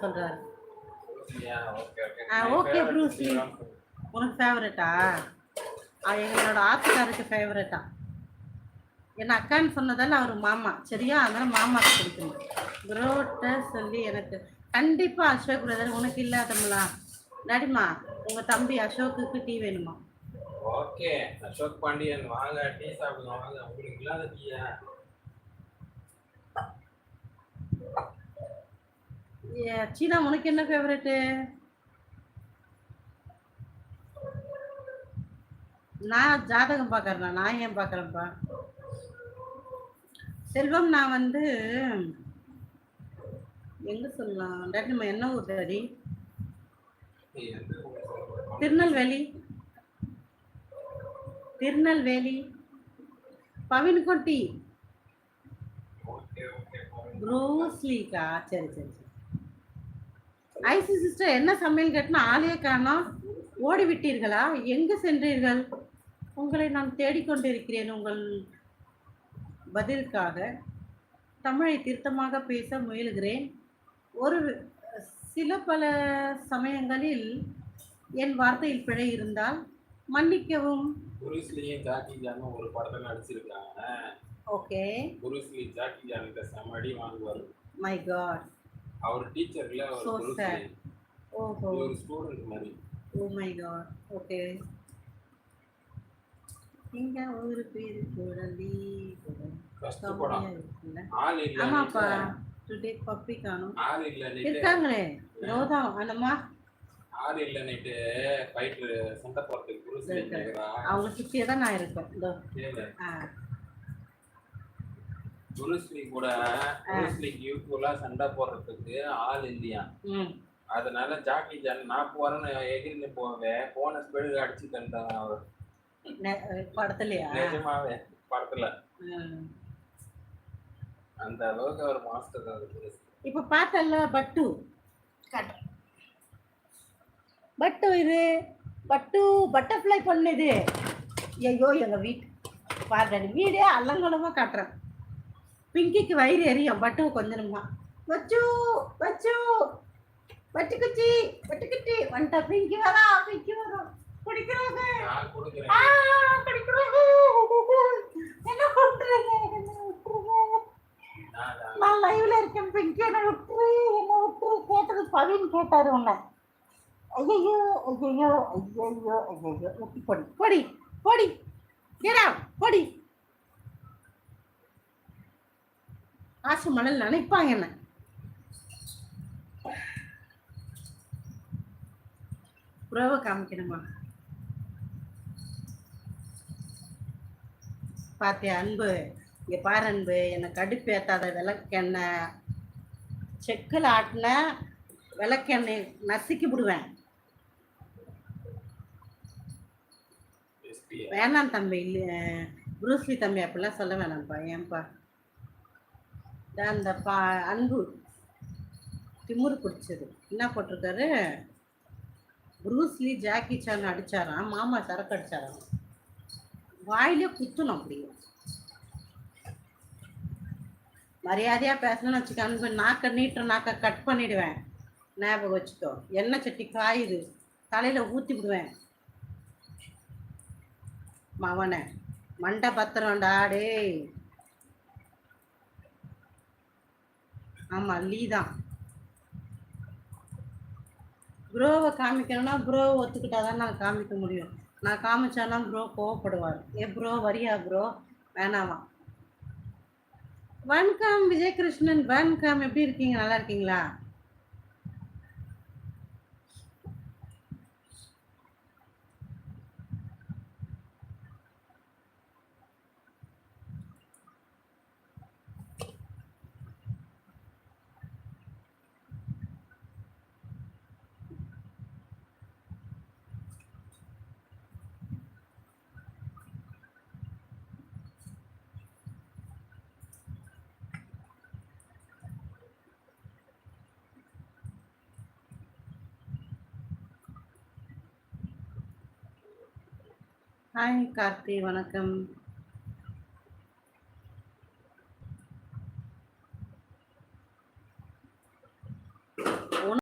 சொல்றாரு. Lee. Sriram. உனக்கு ஃபேவரட்டா எங்களோட ஆத்துக்காருக்கு ஃபேவரட்டா என் அக்கான்னு சொன்னதால அவர் மாமா. சரியா? அதனால மாமாக்கு பிடிக்கணும் ப்ரோட்ட சொல்லி எனக்கு கண்டிப்பா அசோக் பிரதர் உனக்கு இல்லாதம்லா டாடிமா உங்க தம்பி அசோக்குக்கு டீ வேணுமா? Okay, அசோக் பாண்டியன் வாங்க டீ சாப்பிடுங்க வாங்க. உங்களுக்கு இல்லாத டீயா ஏ, சீனா உனக்கு என்ன ஃபேவரெட்டு நான் ஜாதகம் பார்க்கறேன் நான் ஏன் பார்க்கறேன்ப்பா செல்வம் நான் வந்து எங்க சொல்லலாம்? டாக்டர் நம்ம என்ன ஊர் டாடி திருநெல்வேலி. திருநெல்வேலி. பவின் டீ ப்ரூஸ்லிக்கா சரி சரி சரி. ஐசி சிஸ்டர் என்ன சமையல் கேட்டுனா ஆளே காணோம் ஓடி விட்டீர்களா? எங்கு சென்றீர்கள்? உங்களை நான் தேடிக்கொண்டிருக்கிறேன் உங்கள் பதிலுக்காக. தமிழை திருத்தமாக பேச முயலுகிறேன். ஒரு சில பல சமயங்களில் என் வார்த்தையில் பிழை இருந்தால் மன்னிக்கவும். புருஸ் லீயும் ஜாக்கி ஜானும் ஒரு படத்துல நடிச்சிருக்காங்க ஓகே. புருஸ் லீ ஜாக்கி ஜானுக்கு செமடி வாங்குவார். மை காட் அவர் டீச்சர்ல ஒரு ஓஹோ. ஒரு ஸ்டூடெண்ட் மாதிரி. ஓ மை காட் ஓகே இங்க ஒரு பேரு குழலி ஆமாப்பா. டுடே பப்பி காணும் ஆள் இல்ல இருக்காங்களே. ரோதான் அந்தம்மா ஆள் இல்ல நைட்டு ஃபைட்டர் சண்டை போறதுக்கு அவங்க சுற்றியே தான் நான் இருக்கேன். இதோ கேளு ஆ. புருஸ் லீ கூட புருஸ் லீக்கு ஈக்குவலா சண்டை போடுறதுக்கு ஆள் இல்லையா? ம். அதனால ஜாக்கி ஜான் நான் போறேன்னு எகிரின்னு போவேன் போன ஸ்பீடு அடிச்சு தந்தாங்க அவர். படத்துலையா? நிஜமாவே படத்துல. அந்த அளவுக்கு அவர் மாஸ்டர் அது லீ. இப்ப பார்த்தல்ல பட்டு? பட்டு இது. பட்டு பட்டர்ஃப்ளை பண்ணுது ஐயோ எங்க வீட்டு பாருங்க வீடே அல்லங்கலமா காட்டுறேன். பிங்கிக்கு வயிறு எரியும். பட்டு கொஞ்சமா வச்சு வச்சு வச்சு குச்சி. வட்டு குச்சி வந்துட்டா பிங்கி வரா பிங்கி வரா. குடிக்கிறாங்க. குடிக்கிறாங்க. என்ன விட்டுருங்க நான் தான். லைவ்ல இருக்கேன் பிங்கி. என்ன விட்டுரு என்ன விட்டுரு கேட்டது பவின் கேட்டாரு உன்னை. ஐயோ ஐயோ ஐயோ ஐயோ ஊத்தி பொடி பொடி பொடி. கேடா பொடி. ஆசு மணல் நினைப்பாங்க என்ன? புறவை காமிக்கணுமா? பாத்தியா அன்பு. இங்க பாரு அன்பு என்னை கடுப்பேத்தாத விளக்கெண்ணெய் செக்கில் ஆட்டின விளக்கெண்ணெய் நசுக்கி விடுவேன். வேணாம் தம்பி இல்லை. ப்ரூஸ்லி தம்பி அப்படிலாம் சொல்ல வேணாம்ப்பா. ஏன்பா? அந்த பா அன்பு திமுரு பிடிச்சது என்ன போட்டிருக்காரு? ப்ரூஸ்லி ஜாக்கி சான் அடித்தாராம் மாமா சரக்கு அடிச்சாராம். வாயிலே குத்தணும் அப்படியே மரியாதையாக பேசணும்னு வச்சுக்க அன்பு நாக்கை நீட்டுற நாக்கை கட் பண்ணிடுவேன். ஞாபகம் வச்சுக்கோ. எண்ணெய் சட்டி காயுது. தலையில் ஊற்றி விடுவேன். மவனை மண்டை பத்திரம்டா டேய். ஆமா லீ தான். ப்ரோவை காமிக்கணும்னா ப்ரோ ஒத்துக்கிட்டாதான் நான் காமிக்க முடியும். நான் காமிச்சானா ப்ரோ கோவப்படுவார். ஏ ப்ரோ வரியா ப்ரோ வேணாமா. வன்காம் விஜயகிருஷ்ணன். வன்காம் எப்படி இருக்கீங்க? நல்லா இருக்கீங்களா? ஹாய் கார்த்தி வணக்கம்.